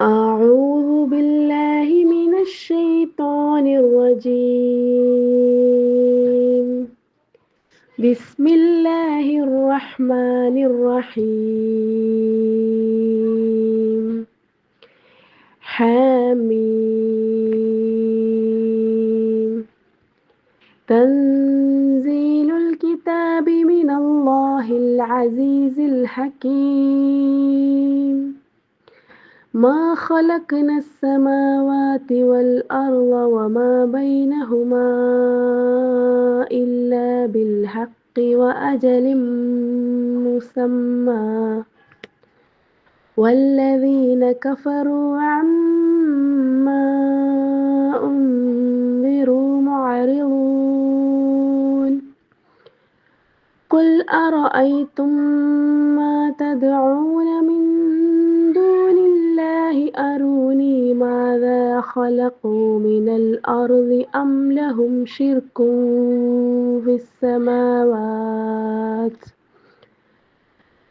أعوذ بالله من الشيطان الرجيم. بسم الله الرحمن الرحيم. حميم. تنزيل الكتاب من الله العزيز الحكيم. ما خلقنا السماوات والأرض وما بينهما إلا بالحق وأجل مسمى. والذين كفروا عما أنذروا معرضون. قل أرأيتم ما تدعون من أروني ماذا خلقوا من الأرض أم لهم شرك في السماوات؟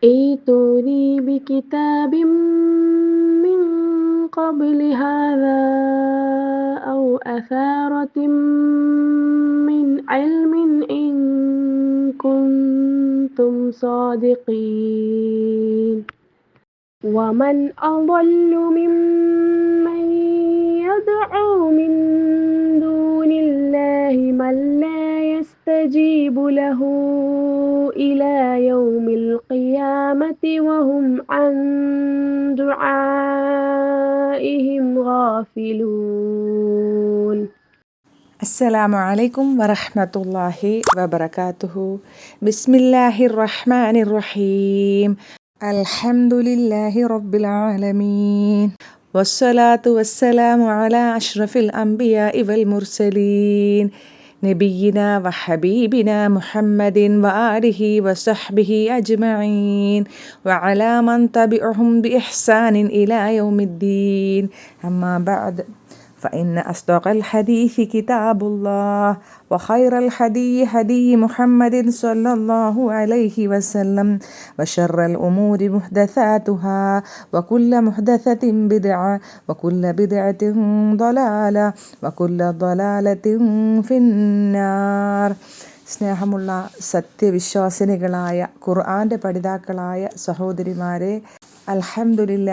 ائتوني بكتاب من قبل هذا أو أثارة من علم إن كنتم صادقين. ومن أضل ممن يدعو من دون الله من لا يستجيب له إلى يوم القيامة وهم عن دعائهم غافلون. السلام عليكم ورحمة الله وبركاته. بسم الله الرحمن الرحيم. الحمد لله رب العالمين. والصلاة والسلام على أشرف الأنبياء والمرسلين. نبينا وحبيبنا محمد وآله وصحبه أجمعين. وعلى من تبعهم بإحسان إلى يوم الدين. أما بعد. فإن أصدق الحديث كتاب الله وخير الحدي هدي محمد صلى الله عليه وسلم وشر الأمور محدثاتها وكل محدثة بدعة وكل بدعة ضلالة وكل ضلالة في النار. സ്നേഹമുള്ള സത്യവിശ്വാസിനികളായ ഖുർആന്റെ പഠിതാക്കളായ സഹോദരിമാരെ അൽഹംദുലില്ല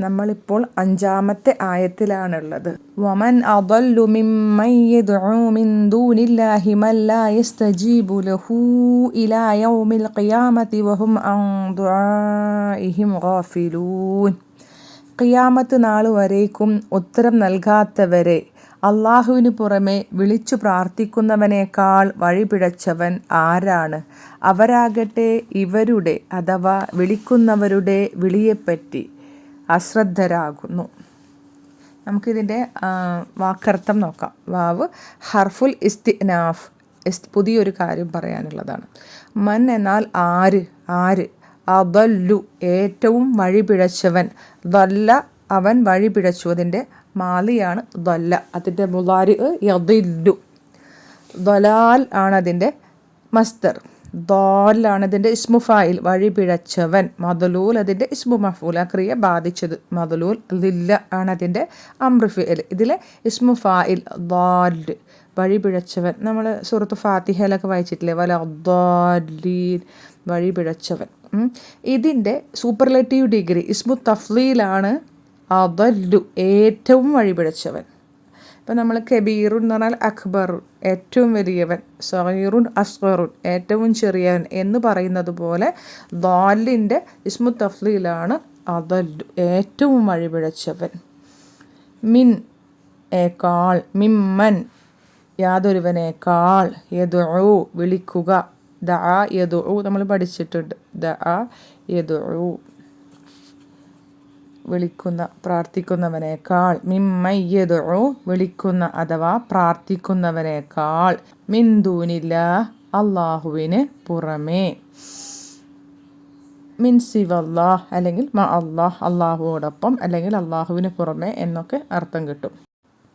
നമ്മളിപ്പോൾ അഞ്ചാമത്തെ ആയത്തിലാണുള്ളത്. വമൻ അദല്ലു മിമ്മൻ യദ്ഉ മിൻ ദൂനില്ലാഹി ലഹു ഇലാ യൗമിൽ ഖിയാമത്തി വഹും അൻ ദുആഇഹിം ഖിയാമത്ത് നാൾ വരേക്കും ഉത്തരം നൽകാത്തവരെ അള്ളാഹുവിന് പുറമെ വിളിച്ചു പ്രാർത്ഥിക്കുന്നവനേക്കാൾ വഴിപിഴച്ചവൻ ആരാണ്? അവരാകട്ടെ ഇവരുടെ അഥവാ വിളിക്കുന്നവരുടെ വിളിയെപ്പറ്റി അശ്രദ്ധരാകുന്നു. നമുക്കിതിന്റെ വാക്കർത്ഥം നോക്കാം. വാവ് ഹർഫുൽ ഇസ്തിനാഫ് ഇസ് പുതിയൊരു കാര്യം പറയാനുള്ളതാണ്. മൻ എന്നാൽ ആര്? ആര്? അബല്ലു ഏറ്റവും വഴിപിഴച്ചവൻ. ദല്ല അവൻ വഴിപിഴച്ചു. അതിന്റെ മാലിയാണ് ദൊല്ല. അതിന്റെ മുലാരി യദില്ലു. ദൊലാൽ ആണ് അതിന്റെ മസ്തർ ദോലാണ് അതിന്റെ ഇസ്മുഫായിൽ വഴി പിഴച്ചവൻ. മദലൂൽ അതിന്റെ ഇസ്മു മഫൂൽ. ആ ക്രിയ ബാധിച്ചത് മദലൂൽ ലില്ല ആണ് അതിന്റെ അമ്രിഫിൽ ഇതിലെ ഇസ്മു ഫായിൽ ദാൽ വഴി പിഴച്ചവൻ. നമ്മൾ സുഹൃത്ത് ഫാത്തിഹയിലൊക്കെ വായിച്ചിട്ടില്ലേ? വല ദോലീൻ വഴി പിഴച്ചവൻ. ഇതിന്റെ സൂപ്പർലേറ്റീവ് ഡിഗ്രി ഇസ്മു തഫ്ലീലാണ് അതല്ലു ഏറ്റവും വഴിപിഴച്ചവൻ ഇപ്പം നമ്മൾ കബീറുൻ എന്ന് പറഞ്ഞാൽ അക്ബറുൻ ഏറ്റവും വലിയവൻ. സഹീറുൻ അസ്ഗറുൻ ഏറ്റവും ചെറിയവൻ എന്ന് പറയുന്നത് പോലെ ദാലിന്റെ ഇസ്മു തഫ്ലീലാണ് അതല്ലു ഏറ്റവും വഴിപിഴച്ചവൻ മിൻ ഏക്കാൾ മിമ്മൻ യാതൊരുവനേക്കാൾ യദു വിളിക്കുക ദ യദു നമ്മൾ പഠിച്ചിട്ടുണ്ട്. ദ യദു വിളിക്കുന്ന പ്രാർത്ഥിക്കുന്നവനേക്കാൾ മിമ്മയ്യതോ വിളിക്കുന്ന അഥവാ പ്രാർത്ഥിക്കുന്നവനേക്കാൾ മിന്ദൂനില്ല അള്ളാഹുവിന് പുറമേ. മിൻ സിവല്ലാഹ് അല്ലെങ്കിൽ മ അള്ളാഹ് അള്ളാഹുവോടൊപ്പം അല്ലെങ്കിൽ അള്ളാഹുവിന് പുറമേ എന്നൊക്കെ അർത്ഥം കിട്ടും.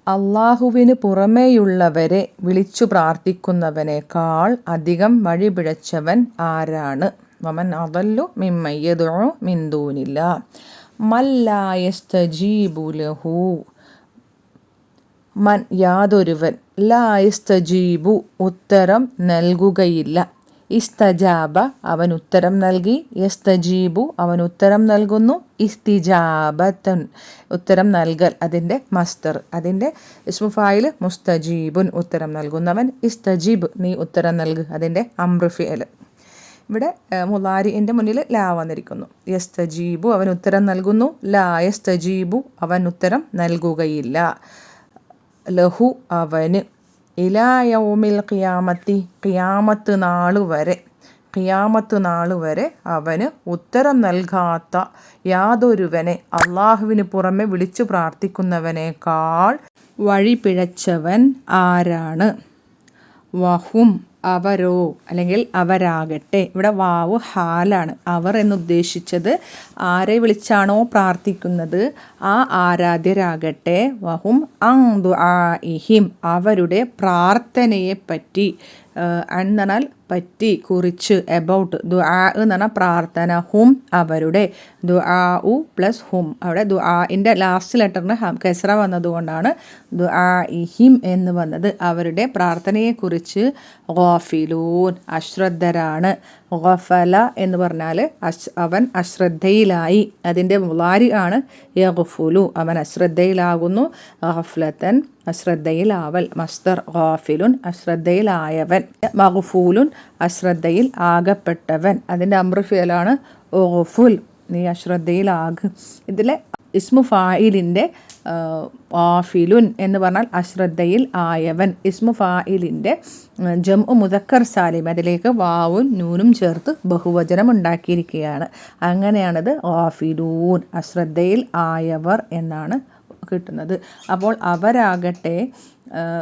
അള്ളാഹുവിന് പുറമേയുള്ളവരെ വിളിച്ചു പ്രാർത്ഥിക്കുന്നവനേക്കാൾ അധികം വഴിപിഴച്ചവൻ ആരാണ്? വമൻ അതല്ലു മിമ്മയ്യതോ മിന്ദൂനില്ല മല്ലായസ്തജീബു ലഹു. മൻ യാതൊരുവൻ ലായസ്തജീബു ഉത്തരം നൽകുകയില്ല. ഇസ്തജാബ അവൻ ഉത്തരം നൽകി. യസ്തജീബു അവൻ ഉത്തരം നൽകുന്നു. ഇസ്തിജാബത്തൻ ഉത്തരം നൽകൽ. അതിന്റെ മസ്തർ അതിന്റെ ഇസ്മുഫായിൽ മുസ്തജീബുൻ ഉത്തരം നൽകുന്നവൻ. ഇസ്തജീബ് നീ ഉത്തരം നൽകുക അതിന്റെ അമ്രുഫിയൽ ഇവിടെ മുലാരിന്റെ മുന്നിൽ ലാ വന്നിരിക്കുന്നു. യസ്തജീബു അവൻ ഉത്തരം നൽകുന്നു. ലാ യസ്തജീബു അവൻ ഉത്തരം നൽകുകയില്ല. ലഹു അവന് ഇലായൗമിൽ ഖിയാമത്തി ഖിയാമത്ത് നാൾ വരെ ഖിയാമത്ത് നാൾ വരെ അവന് ഉത്തരം നൽകാത്ത യാതൊരുവനെ അള്ളാഹുവിന് പുറമെ വിളിച്ചു പ്രാർത്ഥിക്കുന്നവനേക്കാൾ വഴി പിഴച്ചവൻ ആരാണ്? വഹും അവരോ അല്ലെങ്കിൽ അവരാകട്ടെ. ഇവിടെ വാവ് ഹാലാണ്. അവർ എന്നുദ്ദേശിച്ചത് ആരെ വിളിച്ചാണോ പ്രാർത്ഥിക്കുന്നത്? ആ ആരാധ്യരാകട്ടെ. വഹും അങ് ദുആഇഹിം അവരുടെ പ്രാർത്ഥനയെപ്പറ്റി. എന്നാൽ പറ്റി കുറിച്ച് എബൌട്ട് ദു ആ എന്ന് പറഞ്ഞാൽ പ്രാർത്ഥന ഹും അവരുടെ ദു ആ ഉ പ്ലസ് ഹും. അവിടെ ദു ദുആഇന്റെ ലാസ്റ്റ് ലെറ്ററിന് കെസ്ര വന്നതുകൊണ്ടാണ് ദു ദുആ ഇഹിം എന്ന് വന്നത്. അവരുടെ പ്രാർത്ഥനയെക്കുറിച്ച് ഗോഫിലൂൻ അശ്രദ്ധരാണ്. ഗഫല എന്ന് പറഞ്ഞാൽ അശ് അവൻ അശ്രദ്ധയിലായി. അതിന്റെ മുലാരി ആണ് യഗുഫുലു. അവൻ അശ്രദ്ധയിലാകുന്നു. ഗഫ്ലത്തൻ അശ്രദ്ധയിലാവൽ. മസ്തർ ഗാഫിലുൻ അശ്രദ്ധയിലായവൻ. മഗ്ഫൂലുൻ അശ്രദ്ധയിൽ ആകപ്പെട്ടവൻ. അതിന്റെ അമ്രഫിയലാണ് ഓഫുൽ നീ അശ്രദ്ധയിലാകും. ഇതിലെ ഇസ്മു ഫായിലിന്റെ ആഫിലുൻ എന്ന് പറഞ്ഞാൽ അശ്രദ്ധയിൽ ആയവൻ. ഇസ്മു ഫായിലിന്റെ ജംഉ മുതക്കർ സാലിം. അതിലേക്ക് വാവും നൂനും ചേർത്ത് ബഹുവചനം ഉണ്ടാക്കിയിരിക്കുകയാണ്. അങ്ങനെയാണത് ആഫിലൂൻ അശ്രദ്ധയിൽ ആയവർ എന്നാണ് കിട്ടുന്നത്. അപ്പോൾ അവരാകട്ടെ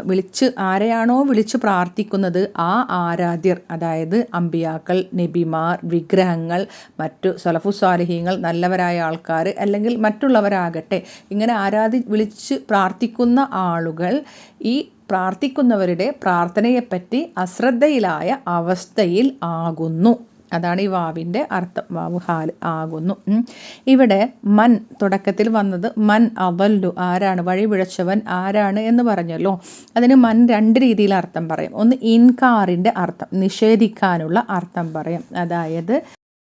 വിളിച്ച് ആരെയാണോ വിളിച്ച് പ്രാർത്ഥിക്കുന്നത് ആ ആരാധ്യർ അതായത് അമ്പിയാക്കൾ നബിമാർ വിഗ്രഹങ്ങൾ മറ്റു സലഫുസ്വാലഹീങ്ങൾ നല്ലവരായ ആൾക്കാർ അല്ലെങ്കിൽ മറ്റുള്ളവരാകട്ടെ ഇങ്ങനെ ആരാധി വിളിച്ച് പ്രാർത്ഥിക്കുന്ന ആളുകൾ ഈ പ്രാർത്ഥിക്കുന്നവരുടെ പ്രാർത്ഥനയെപ്പറ്റി അശ്രദ്ധയിലായ അവസ്ഥയിൽ ആകുന്നു. അതാണ് ഈ വാവിന്റെ അർത്ഥം. വാവ് ഹാൽ ആകുന്നു. ഇവിടെ മൻ തുടക്കത്തിൽ വന്നത് മൻ അവല്ലു ആരാണ്? വഴി പിഴച്ചവൻ ആരാണ് എന്ന് പറഞ്ഞല്ലോ. അതിന് മൻ രണ്ട് രീതിയിൽ അർത്ഥം പറയും. ഒന്ന് ഇൻകാറിന്റെ അർത്ഥം നിഷേധിക്കാനുള്ള അർത്ഥം പറയും. അതായത്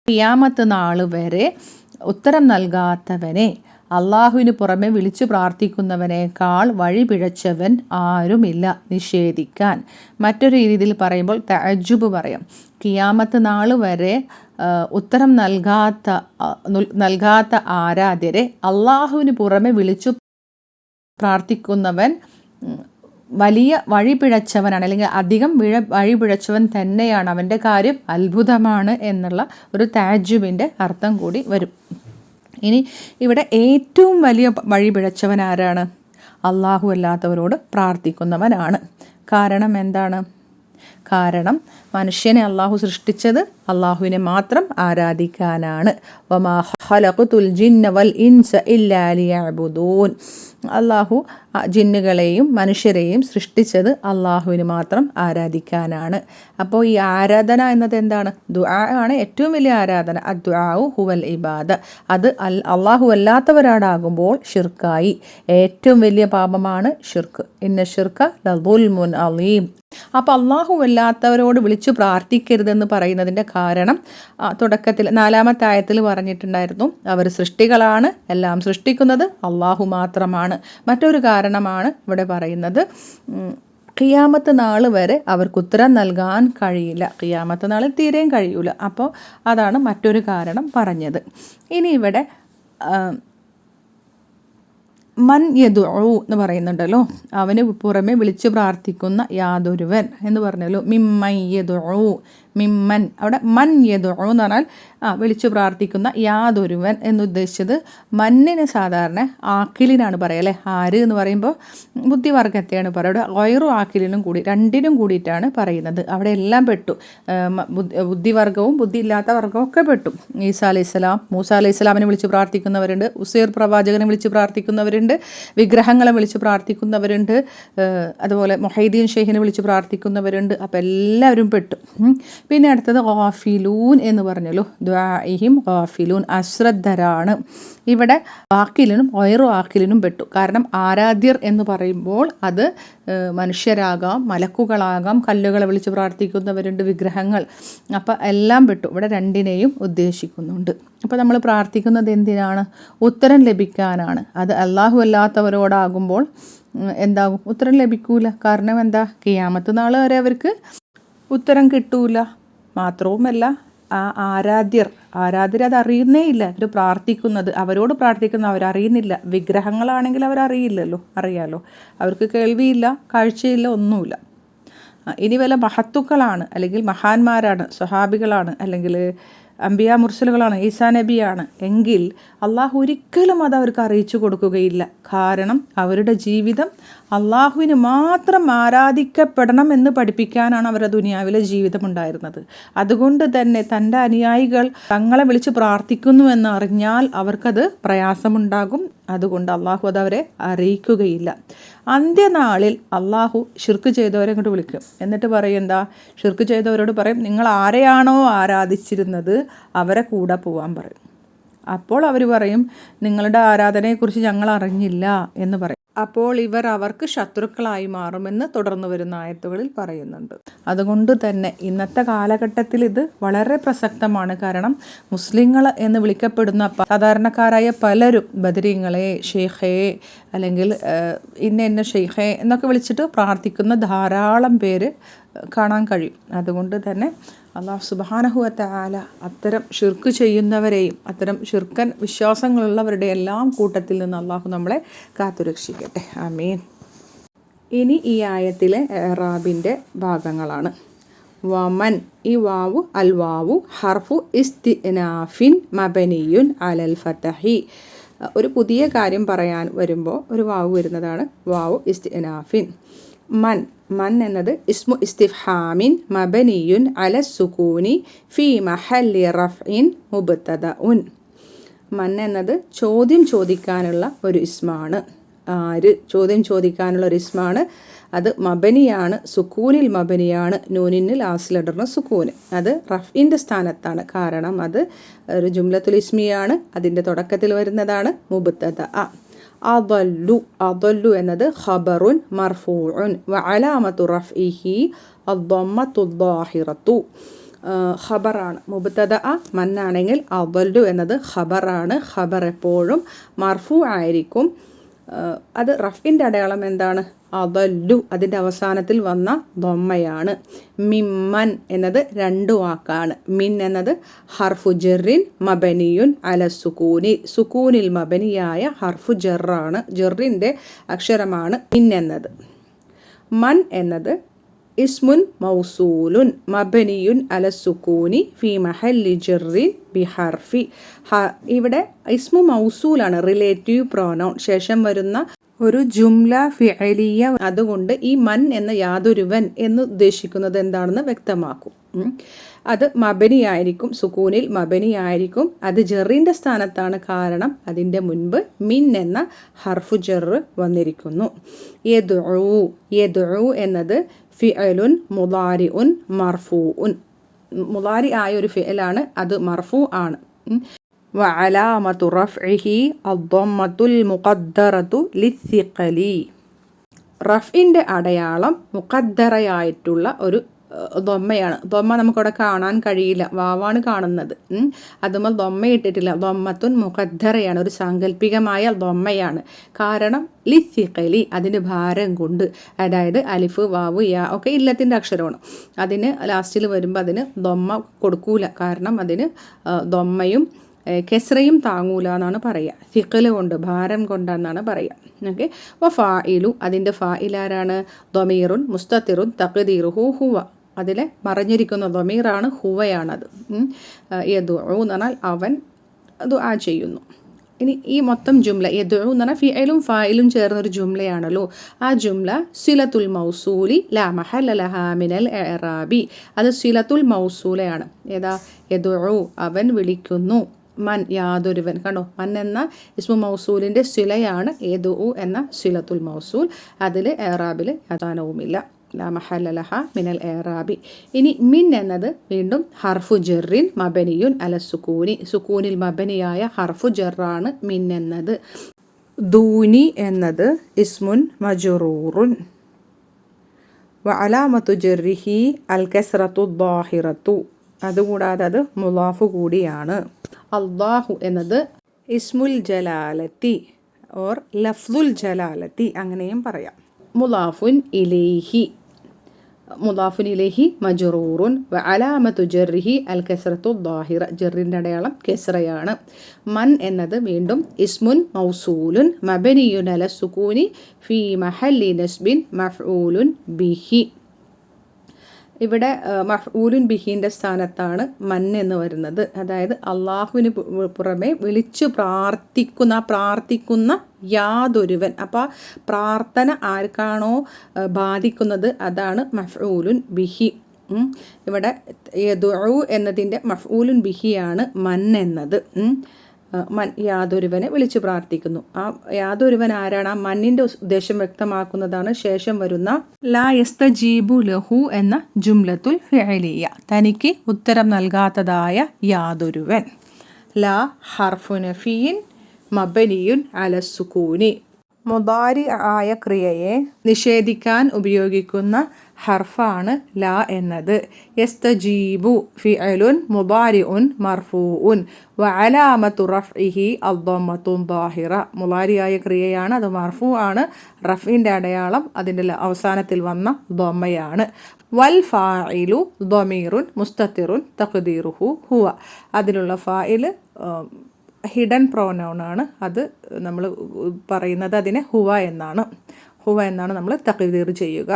ക്രിയാമത്ത് നാൾ വരെ ഉത്തരം നൽകാത്തവനെ അള്ളാഹുവിന് പുറമെ വിളിച്ചു പ്രാർത്ഥിക്കുന്നവനേക്കാൾ വഴി പിഴച്ചവൻ ആരുമില്ല നിഷേധിക്കാൻ. മറ്റൊരു രീതിയിൽ പറയുമ്പോൾ തഅജുബ് പറയാം. കിയാമത്ത് നാൾ വരെ ഉത്തരം നൽകാത്ത നൽകാത്ത ആരാധ്യരെ അള്ളാഹുവിന് പുറമെ വിളിച്ചു പ്രാർത്ഥിക്കുന്നവൻ വലിയ വഴി പിഴച്ചവനാണ് അല്ലെങ്കിൽ അധികം വിഴ വഴി പിഴച്ചവൻ തന്നെയാണ്. അവന്റെ കാര്യം അത്ഭുതമാണ് എന്നുള്ള ഒരു താജുബിന്റെ അർത്ഥം കൂടി വരും. ഇനി ഇവിടെ ഏറ്റവും വലിയ വഴി പിഴച്ചവൻ ആരാണ്? അള്ളാഹു അല്ലാത്തവരോട് പ്രാർത്ഥിക്കുന്നവനാണ്. കാരണം എന്താണ്? കാരണം മനുഷ്യനെ അള്ളാഹു സൃഷ്ടിച്ചത് അള്ളാഹുവിനെ മാത്രം ആരാധിക്കാനാണ്. അള്ളാഹു ജിന്നുകളെയും മനുഷ്യരെയും സൃഷ്ടിച്ചത് അള്ളാഹുവിന് മാത്രം ആരാധിക്കാനാണ്. അപ്പോൾ ഈ ആരാധന എന്നത് എന്താണ്? ദുആ ആണ് ഏറ്റവും വലിയ ആരാധന. അദ്ദുആഉ ഹുവൽ ഇബാദ. അത് അൽ അള്ളാഹു അല്ലാത്തവരാടാകുമ്പോൾ ഷിർക്കായി ഏറ്റവും വലിയ പാപമാണ് ഷിർക്ക് ഇന്ന ഷിർക്ക ലദുൽമുൻ അലീം. അപ്പോൾ അള്ളാഹു അല്ലാത്തവരോട് വിളിച്ചു പ്രാർത്ഥിക്കരുതെന്ന് പറയുന്നതിന്റെ കാരണം തുടക്കത്തിൽ നാലാമത്തെ ആയത്തിൽ പറഞ്ഞിട്ടുണ്ടായിരുന്നു അവർ സൃഷ്ടികളാണ് എല്ലാം സൃഷ്ടിക്കുന്നത് അള്ളാഹു മാത്രമാണ്. മറ്റൊരു കാരണമാണ് ഇവിടെ പറയുന്നത് ഖിയാമത്ത് നാൾ വരെ അവർക്ക് ഉത്തരം നൽകാൻ കഴിയില്ല. ഖിയാമത്ത് നാളിൽ തീരെയും കഴിയൂല. അപ്പോൾ അതാണ് മറ്റൊരു കാരണം പറഞ്ഞത്. ഇനി ഇവിടെ മൻ യദു എന്ന് പറയുന്നുണ്ടല്ലോ. അവന് പുറമെ വിളിച്ചു പ്രാർത്ഥിക്കുന്ന യാതൊരുവൻ എന്ന് പറഞ്ഞല്ലോ. മിമ്മൻ യദു മിമ്മൻ അവിടെ മൻ യദു എന്ന് പറഞ്ഞാൽ ആ വിളിച്ചു പ്രാർത്ഥിക്കുന്ന യാതൊരുവൻ എന്നുദ്ദേശിച്ചത് മന്നിന് സാധാരണ ആക്കിലിനാണ് പറയുക അല്ലേ? ആര് എന്ന് പറയുമ്പോൾ ബുദ്ധിവർഗത്തെയാണ് പറയുക. അവിടെ വയറു ആക്കിലിനും കൂടി രണ്ടിനും കൂടിയിട്ടാണ് പറയുന്നത്. അവിടെ എല്ലാം പെട്ടു. ബുദ്ധിവർഗവും ബുദ്ധി ഇല്ലാത്ത വർഗവും ഒക്കെ പെട്ടു. ഈസ അലൈഹി സ്വലാം മൂസ അലൈഹി സ്വലാമിനെ വിളിച്ച് പ്രാർത്ഥിക്കുന്നവരുണ്ട്. ഉസീർ പ്രവാചകനെ വിളിച്ച് പ്രാർത്ഥിക്കുന്നവരുണ്ട്. വിഗ്രഹങ്ങളെ വിളിച്ച് പ്രാർത്ഥിക്കുന്നവരുണ്ട്. അതുപോലെ മൊഹൈദീൻ ഷെയ്ഖിനെ വിളിച്ച് പ്രാർത്ഥിക്കുന്നവരുണ്ട്. അപ്പോൾ എല്ലാവരും പെട്ടു. പിന്നെ അടുത്തത് ഗാഫിലൂൻ എന്ന് പറഞ്ഞല്ലോ. ദ്വാഹിം ഗാഫിലൂൻ അശ്രദ്ധരാണ്. ഇവിടെ വാക്കിലിനും ഒയറു വാക്കിലിനും പെട്ടു. കാരണം ആരാധ്യർ എന്ന് പറയുമ്പോൾ അത് മനുഷ്യരാകാം മലക്കുകളാകാം കല്ലുകളെ വിളിച്ച് പ്രാർത്ഥിക്കുന്നവരുണ്ട് വിഗ്രഹങ്ങൾ. അപ്പോൾ എല്ലാം പെട്ടു. ഇവിടെ രണ്ടിനെയും ഉദ്ദേശിക്കുന്നുണ്ട്. അപ്പോൾ നമ്മൾ പ്രാർത്ഥിക്കുന്നത് എന്തിനാണ്? ഉത്തരം ലഭിക്കാനാണ്. അത് അള്ളാഹു അല്ലാത്തവരോടാകുമ്പോൾ എന്താകും? ഉത്തരം ലഭിക്കൂല. കാരണം എന്താ? കിയാമത്ത് നാൾ വരെ അവർക്ക് ഉത്തരം കിട്ടൂല. മാത്രവുമല്ല ആ ആരാധ്യർ ആരാധ്യർ അത് അറിയുന്നേ ഇല്ല. അവർ പ്രാർത്ഥിക്കുന്നത് അവരോട് പ്രാർത്ഥിക്കുന്ന അവരറിയുന്നില്ല. വിഗ്രഹങ്ങളാണെങ്കിൽ അവരറിയില്ലല്ലോ അറിയാലോ. അവർക്ക് കേൾവിയില്ല കാഴ്ചയില്ല ഒന്നുമില്ല. ഇനി വല്ല മഹത്തുക്കളാണ് അല്ലെങ്കിൽ മഹാന്മാരാണ് സ്വഹാബികളാണ് അല്ലെങ്കിൽ അംബിയ മുർസലുകളാണ് ഈസാ നബിയാണ്. എങ്കിൽ അള്ളാഹു ഒരിക്കലും അത് അവർക്ക് അറിയിച്ചു കൊടുക്കുകയില്ല. കാരണം അവരുടെ ജീവിതം അള്ളാഹുവിന് മാത്രം ആരാധിക്കപ്പെടണം എന്ന് പഠിപ്പിക്കാനാണ് അവരുടെ ദുനിയാവിലെ ജീവിതം ഉണ്ടായിരുന്നത്. അതുകൊണ്ട് തന്നെ തന്റെ അനുയായികൾ തങ്ങളെ വിളിച്ച് പ്രാർത്ഥിക്കുന്നു എന്ന് അറിഞ്ഞാൽ അവർക്കത് പ്രയാസമുണ്ടാകും. അതുകൊണ്ട് അള്ളാഹു അത് അവരെ അറിയിക്കുകയില്ല. അന്ത്യനാളിൽ അള്ളാഹു ഷിർക്ക് ചെയ്തവരെ കൊണ്ട് വിളിക്കും. എന്നിട്ട് പറയും എന്താ? ഷിർക്ക് ചെയ്തവരോട് പറയും നിങ്ങൾ ആരെയാണോ ആരാധിച്ചിരുന്നത് അവരെ കൂടെ പോകാൻ പറയും. അപ്പോൾ അവർ പറയും നിങ്ങളുടെ ആരാധനയെക്കുറിച്ച് ഞങ്ങൾ അറിഞ്ഞില്ല എന്ന് പറയും. അപ്പോൾ ഇവർ അവർക്ക് ശത്രുക്കളായി മാറുമെന്ന് തുടർന്നു വരുന്ന ആയത്തുകളിൽ പറയുന്നുണ്ട്. അതുകൊണ്ട് തന്നെ ഇന്നത്തെ കാലഘട്ടത്തിൽ ഇത് വളരെ പ്രസക്തമാണ്. കാരണം മുസ്ലിങ്ങൾ എന്ന് വിളിക്കപ്പെടുന്ന സാധാരണക്കാരായ പലരും ബദരീങ്ങളെ ഷെയ്ഖേ അല്ലെങ്കിൽ ഇന്ന ഇന്ന ഷെയ്ഖേ എന്നൊക്കെ വിളിച്ചിട്ട് പ്രാർത്ഥിക്കുന്ന ധാരാളം പേര് കാണാൻ കഴിയും. അതുകൊണ്ട് തന്നെ അള്ളാഹു സുബാനഹുവത്തെ ആല അത്തരം ഷിർക്ക് ചെയ്യുന്നവരെയും അത്തരം ഷിർക്കൻ വിശ്വാസങ്ങളുള്ളവരുടെ എല്ലാം കൂട്ടത്തിൽ നിന്ന് അള്ളാഹു നമ്മളെ കാത്തുരക്ഷിക്കട്ടെ. ആമീൻ. ഇനി ഈ ആയത്തിലെ റാബിന്റെ ഭാഗങ്ങളാണ്. വമൻ ഈ വാവു അൽ വാവു ഹർഫു ഇസ്തിനാഫിൻ മബനിയുൻ അലൽ ഫതഹി. ഒരു പുതിയ കാര്യം പറയാൻ വരുമ്പോൾ ഒരു വാവ് വരുന്നതാണ് വാവു ഇസ്തിനാഫിൻ. മൻ മൻ എന്നത് ഇസ്മു ഇസ്തിഫാമിൻ മബനിയുൻ അല സുക്കൂനി ഫി മഹല്ലി റഫ്ഇൻ മുബത്തദ ഉൻ മൻ എന്നത് ചോദ്യം ചോദിക്കാനുള്ള ഒരു ഇസ്മാണ്. ആര് ചോദ്യം ചോദിക്കാനുള്ള ഒരു ഇസ്മാണ്? അത് മബനിയാണ് സുക്കൂനിൽ മബനിയാണ് നൂനിന് ലാസ്റ്റ് ലെറ്ററിന് സുക്കൂന് അത് റഫിന്റെ സ്ഥാനത്താണ്. കാരണം അത് ഒരു ജുംലത്തുൽ ഇസ്മിയാണ് അതിന്റെ തുടക്കത്തിൽ വരുന്നതാണ് മുബത്തദ അ അദല്ലു അദല്ലു എന്നത് ഖബറുൻ മർഫൂഉൻ വ അലാമത്തു റഫ്ഇഹി അദ്ദമ്മത്തുദ്ദാഹിറത്തു ഖബറാണ്. മുബത്തദ മന്നാണെങ്കിൽ അവല്ലു എന്നത് ഖബറാണ്. ഖബർ എപ്പോഴും മർഫു ആയിരിക്കും അത് റഫിന്റെ അടയാളം എന്താണ്? അതല്ലു അതിന്റെ അവസാനത്തിൽ വന്ന ദൊമ്മയാണ്. മിമ്മൻ എന്നത് രണ്ട് വാക്കാണ്. മിൻ എന്നത് ഹർഫു ജെറിൻ മബനിയുൻ അല സുക്കൂനി സുക്കൂനിൽ മബനിയായ ഹർഫു ജെറാണ്. ജെറിന്റെ അക്ഷരമാണ് മിൻ എന്നത്. മൻ എന്നത് ഇസ്മുൻ മൗസൂലുൻ മബനിയുൻ അല സുക്കൂനി ഫി മഹല്ലി ജെറിൻ ബിഹർഫി ഇവിടെ ഇസ്മു മൗസൂലാണ് റിലേറ്റീവ് പ്രോനൗൺ. ശേഷം വരുന്ന ഒരു ജുംല ഫിഅലിയ അതുകൊണ്ട് ഈ മൻ എന്ന യാതൊരുവൻ എന്ന് ഉദ്ദേശിക്കുന്നത് എന്താണെന്ന് വ്യക്തമാക്കും. അത് മബനി ആയിരിക്കും സുക്കൂനിൽ മബനി ആയിരിക്കും അത് ജെറിന്റെ സ്ഥാനത്താണ് കാരണം അതിന്റെ മുൻപ് മിൻ എന്ന ഹർഫു ജെറ് വന്നിരിക്കുന്നു. യദു യദു എന്നത് ഫിഅലുൻ മുലാരി ഉൻ മർഫൂ ഉൻ മുലാരി ആയ ഒരു ഫിഅലാണ് അത് മർഫു ആണ്. ലിസ്സിഖലി. റഫിന്റെ അടയാളം മുഖദ്ദറയായിട്ടുള്ള ഒരു ദൊമ്മയാണ്. ദൊമ്മ നമുക്കവിടെ കാണാൻ കഴിയില്ല. വാവാണ് കാണുന്നത്. അതുമ്പോൾ ദൊമ്മ ഇട്ടിട്ടില്ല. ദൊമ്മത്തുൻ മുഖദ്ധറയാണ് ഒരു സാങ്കല്പികമായ ദൊമ്മയാണ്. കാരണം ലിസിക്കലി അതിന് ഭാരം കൊണ്ട്. അതായത് അലിഫ് വാവ് യാ ഒക്കെ ഇല്ലത്തിന്റെ അക്ഷരമാണ്. അതിന് ലാസ്റ്റിൽ വരുമ്പോൾ അതിന് ദൊമ്മ കൊടുക്കൂല. കാരണം അതിന് ദൊമ്മയും കെസ്രയും താങ്ങൂല എന്നാണ് പറയുക ഫിക്കൽ കൊണ്ട് ഭാരം കൊണ്ടെന്നാണ് പറയുക ഓക്കെ? അപ്പോൾ ഫായിലു അതിന്റെ ഫായിലാരാണ് ദൊമീറുൻ മുസ്തത്തിറുൻ തഖദീറുഹു ഹുവ. അതിലെ മറിഞ്ഞിരിക്കുന്ന ദൊമീറാണ് ഹുവയാണത്. യദു എന്ന് പറഞ്ഞാൽ അവൻ ആ ചെയ്യുന്നു. ഇനി ഈ മൊത്തം ജുംല യദു എന്ന് പറഞ്ഞാൽ ഫിയലും ഫായിലും ചേർന്നൊരു ജുംലയാണല്ലോ. ആ ജുംല സിലത്തുൽ മൗസൂലി ലാ മഹൽ ലഹാമിനൽ എറാബി അത് സിലത്തുൽ മൗസൂലയാണ്. ഏതാ? യദു അവൻ വിളിക്കുന്നു. മൻ യാതൊരുവൻ. കണ്ടോ? മൻ എന്ന ഇസ്മു മൗസൂലിന്റെ ശിലയാണ്. ഏതു എന്ന ശിലത്തുൽ മൗസൂൽ. അതിൽ ഏറാബിൽ യഥാനവുമില്ല ലാ മഹലലഹ മിനൽ ഏറാബി ഇനി മിൻ എന്നത് വീണ്ടും ഹർഫു ജെറിൻ മബനിയുൻ അല സുക്കൂനി സുക്കൂനിൽ മബനിയായ ഹർഫു ജെറാണ് മിൻ എന്നത്. ദൂനി എന്നത് ഇസ്മുൻ മജുറൂറുൻ. വ അലാമത്തു ജെറിഹി അൽ കെസ്റത്തു ദാഹിറത്തു അതുകൂടാതെ അത് മുലാഫു കൂടിയാണ്. അള്ളാഹു എന്നത് ഇസ്മുൽ ജലാലത്തി ഓർ ലഫ്ദുൽ ജലാലത്തി അങ്ങനെയും പറയാം. മുലാഫുൻ ഇലേഹി. മുലാഫുൻ ഇലേഹി മജറൂറുൻ വ അലാമത്തു ജെറിഹി അൽ കെസ്രത്തു ദാഹിറ ജെറിന്റെ അടയാളം കെസ്രയാണ്. മൻ എന്നത് വീണ്ടും ഇസ്മുൻ മൗസൂലുൻ. മബനിയുൻ അല സുക്കൂനി ഫി മഹല്ലി നസ്ബിൻ മഫ്ഊലുൻ ബിഹി. ഇവിടെ മഹ്ഊലുൻ ബിഹീന്റെ സ്ഥാനത്താണ് മൻ എന്ന് വരുന്നത്. അതായത് അള്ളാഹുവിന് പുറമെ വിളിച്ചു പ്രാർത്ഥിക്കുന്ന പ്രാർത്ഥിക്കുന്ന യാതൊരുവൻ. അപ്പോൾ പ്രാർത്ഥന ആർക്കാണോ ബാധിക്കുന്നത്? അതാണ് മഫ്ഊലുൻ ബിഹി. ഇവിടെ യദു എന്നതിന്റെ മഫ്ഊലുൻ ബിഹിയാണ് മൻ എന്നത്. യാതൊരുവനെ വിളിച്ചു പ്രാർത്ഥിക്കുന്നു. ആ യാതൊരുവൻ ആരാണ്? ആ മണ്ണിന്റെ ഉദ്ദേശം വ്യക്തമാക്കുന്നതാണ് ശേഷം വരുന്ന ലാ യസ്തജീബു ലഹു എന്ന ജുംലത്തുൽ ഫിഅലിയ. തനിക്ക് ഉത്തരം നൽകാത്തതായ യാതൊരുവൻ. ലാ ഹർഫുനഫീൻ മബനിയുൻ അലസുക്കൂനി മുതാരി ആയ ക്രിയയെ നിഷേധിക്കാൻ ഉപയോഗിക്കുന്ന ഹർഫാണ് ല എന്നത്. യസ്തജീബു ഫിഅലുൻ മുബാരിഉൻ മർഫൂഉൻ. വലാമത്തു റഫ് അദ്ദമ്മത്തുൻ ദാഹിറ മുബാരിയായ ക്രിയയാണ് അത് മർഫു ആണ്. റഫിന്റെ അടയാളം അതിന്റെ അവസാനത്തിൽ വന്ന ദൊമ്മയാണ് വൽ ഫായിലു ദൊമീറുൻ മുസ്തത്തിറുൻ തഖദീറുഹു ഹുവ. അതിലുള്ള ഫായിൽ ഹിഡൻ പ്രോനൗണാണ് അത് നമ്മൾ പറയുന്നത് അതിനെ ഹുവ എന്നാണ്. ഹുവ എന്നാണ് നമ്മൾ തകീർ ചെയ്യുക.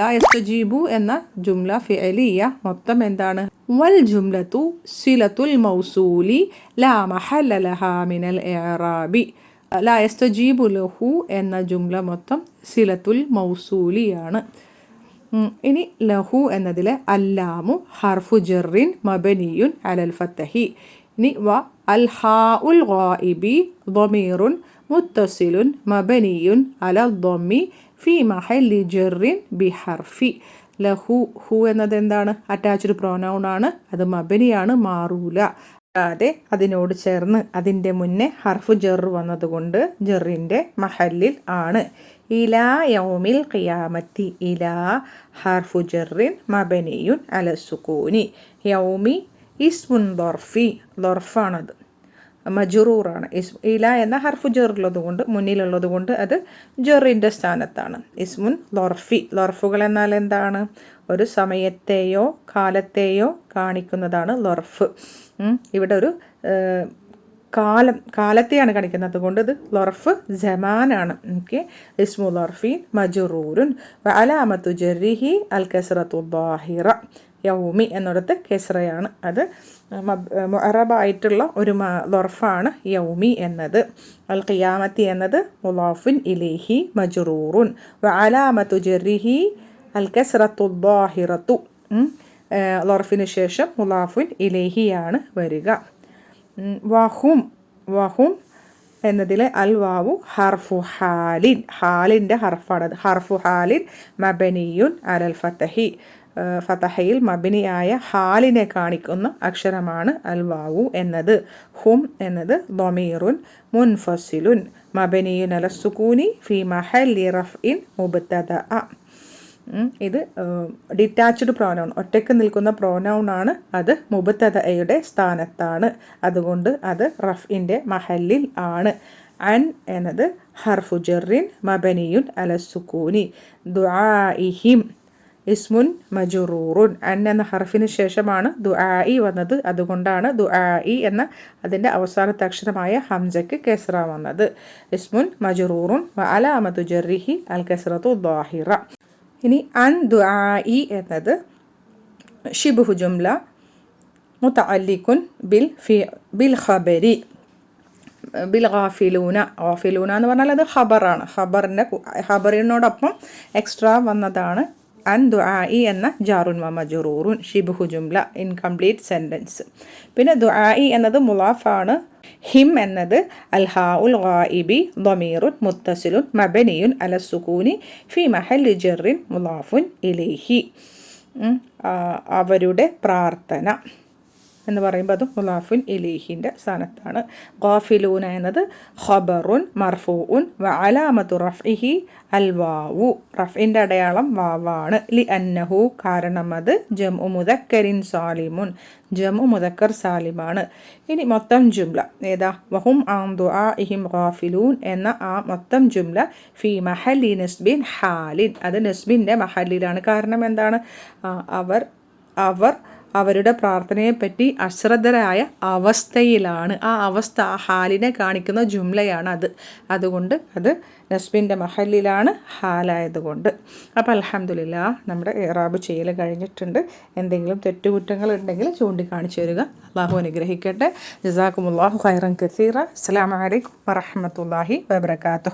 ലാ യസ്തജീബു എന്ന ജുംല ഫിഅലിയ മൊത്തം എന്താണ്? വൽ ജുംലത്തു സിലത്തുൽ മൗസൂലി ലാ മഹല്ല ലഹാ മിനൽ ഇറാബി. ലാ യസ്തജീബു ലഹു എന്ന ജുംല മൊത്തം സിലത്തുൽ മൗസൂലിയാണ്. ഇനി ലഹു എന്നതിലെ അല്ലാമു ഹർഫു ജെറിൻ മബനിയുൻ അലൽ ഫത്തഹി. ഇനി വ അൽ ഹാ ഉൽ ഗായിബി ضمير മുത്തസിലുൻ മബനിയുൻ അല ദൊമ്മി ഫി മഹല്ലി ജെറിൻ ബി ഹർഫി ലഹു ഹു എന്നത് എന്താണ് അറ്റാച്ച്ഡ് പ്രോനൗൺ ആണ് അത് മബനിയാണ് മാറൂല അതെ അതിനോട് ചേർന്ന് അതിൻ്റെ മുന്നേ ഹർഫു ജെർ വന്നതുകൊണ്ട് ജെറിൻ്റെ മഹല്ലിൽ ആണ് ഇലാ യൗമിൽ ഖിയാമത്തി ഇലാ ഹർഫു ജെറിൻ മബനിയുൻ അലസുക്കൂനി യൗമി ഇസ്മുൻ ദൊർഫി ദൊർഫാണത്. മജുറൂറാണ്. ഇസ് ഇല എന്ന ഹർഫ് ജെറുള്ളത് കൊണ്ട് മുന്നിലുള്ളത് കൊണ്ട് അത് ജെറിന്റെ സ്ഥാനത്താണ്. ഇസ്മുൻ ലൊർഫി ലൊർഫുകൾ എന്നാൽ എന്താണ്? ഒരു സമയത്തെയോ കാലത്തെയോ കാണിക്കുന്നതാണ് ലൊർഫ് ഇവിടെ ഒരു കാലം കാലത്തെയാണ് കാണിക്കുന്നത്. അതുകൊണ്ട് ഇത് ലൊർഫ് ജമാനാണ്. ഓക്കെ. ഇസ്മു ലൊർഫി മജുറൂരുൻ അലാമത്തു ജെറിഹി അൽ കസറത്തു ബാഹിറ യൗമി എന്നിടത്ത് കെസ്രയാണ് അത്. അറബായിട്ടുള്ള ഒരു ദൊർഫാണ് യൗമി എന്നത്. അൽ ഖിയാമത്തി എന്നത് മുലാഫിൻ ഇലേഹി മജുറൂറുൻ. അലാമത്തു ജെറിഹി അൽ കെസ്രത്തു ബാഹിറത്തു ലൊറഫിന് ശേഷം മുലാഫുൻ ഇലേഹിയാണ് വരിക. വഹും വഹും എന്നതിലെ അൽ വാവു ഹർഫു ഹാലിൻ. ഹാലിന്റെ ഹർഫാണത്. ഹർഫു ഹാലിൻ മബനിയുൻ അലൽ ഫത്തഹി ഫതഹയിൽ മബിനിയായ ഹാലിനെ കാണിക്കുന്ന അക്ഷരമാണ് അൽ വാവു എന്നത്. ഹും എന്നത് ദൊമീറുൻ മുൻഫസിലുൻ. മബനിയുൻ അല സുക്കൂനി ഫി മഹല്ലി റഫ് ഇൻ മുബത്തദ ഇത് ഡിറ്റാച്ച്ഡ് പ്രോനൗൺ ഒറ്റയ്ക്ക് നിൽക്കുന്ന പ്രോനൗൺ ആണ് അത് മുബത്തതയുടെ സ്ഥാനത്താണ്. അതുകൊണ്ട് അത് റഫിന്റെ മഹല്ലിൽ ആണ്. അൻ എന്നത് ഹർഫുജറിൻ മബനിയുൻ അലസുക്കൂനി ദുആഇഹിം ഇസ്മുൻ മജുറൂറുൻ. അൻ എന്ന ഹർഫിന് ശേഷമാണ് ദുആഇ വന്നത്. അതുകൊണ്ടാണ് ദുആഇ എന്ന അതിന്റെ അവസാനത്തെ അക്ഷരമായ ഹംസയ്ക്ക് കെസ്ര വന്നത് ഇസ്മുൻ മജുറൂറുൻ അലാമതു ജറിഹി അൽ കെസ്രത്തു ദാഹിറ ഇനി അൻ ദുആഇ എന്നത് ഷിബുഹു ജുംല മുത്തല്ലിക്കുൻ ബിൽ ഫി ബിൽ ഖബരി. ബിൽ ഖാഫിലൂന ഓഫിലൂന എന്ന് പറഞ്ഞാൽ അത് ഖബറാണ്. ഖബറിന്റെ ഖബറിനോടൊപ്പം എക്സ്ട്രാ വന്നതാണ് അൻ ദുആഇ എന്ന ജാറുൻ വ മജറൂറുൻ ഷിബുഹു ജുംല ഇൻകംപ്ലീറ്റ് സെന്റൻസ് പിന്നെ ദുആഇ എന്നത് മുലാഫാണ് ഹിം എന്നത് അൽഹാ ഉൽ ഗായിബി ദമീറുൻ മുത്തസിലുൻ മബനിയുൻ അല സുക്കൂനി ഫി മഹൽ ജെറിൻ മുലാഫുൻ ഇലേഹി. അവരുടെ പ്രാർത്ഥന. എന്ന് പറയുമ്പോൾ അത് മുലാഫുൻ ഇലേഹിന്റെ സ്ഥാനത്താണ്. ഖാഫിലൂന എന്നത് ഖബറുൻ മർഫൂഉൻ അലാമത്തു റഫ്ഇഹി അൽ വാവു. റഫിന്റെ അടയാളം വാവാണ്. ലി അന്നഹു കാരണം അത് ജമു മുദക്കരിൻ സാലിമുൻ. ജംഉ മുദക്കർ സാലിമാണ്. ഇനി മൊത്തം ജുംല. ഏതാ? വഹും ആന്തു ആ ഇഹിം ഖാഫിലൂൻ എന്ന ആ മൊത്തം ജുംല ഫി മഹലി നസ്ബിൻ ഹാലിൻ. അത് നസ്ബിന്റെ മഹലിലാണ് കാരണം എന്താണ്? അവർ അവർ അവരുടെ പ്രാർത്ഥനയെപ്പറ്റി അശ്രദ്ധരായ അവസ്ഥയിലാണ്. ആ അവസ്ഥ ആ ഹാലിനെ കാണിക്കുന്ന ജുംലയാണ് അത്. അതുകൊണ്ട് അത് നസ്ബിന്റെ മഹലിലാണ് ഹാലായതുകൊണ്ട് അപ്പോൾ അലഹമില്ല നമ്മുടെ ഏറാബ് ചെയ്യൽ കഴിഞ്ഞിട്ടുണ്ട്. എന്തെങ്കിലും തെറ്റുകുറ്റങ്ങൾ ഉണ്ടെങ്കിൽ ചൂണ്ടിക്കാണിച്ചു തരിക അള്ളാഹു അനുഗ്രഹിക്കട്ടെ. ജസാക്കുമുല്ലാഹു ഖൈറൻ കസീറ. അസ്സാം വലൈക്കും വറഹമത്തല്ലാഹി വബർക്കാത്തു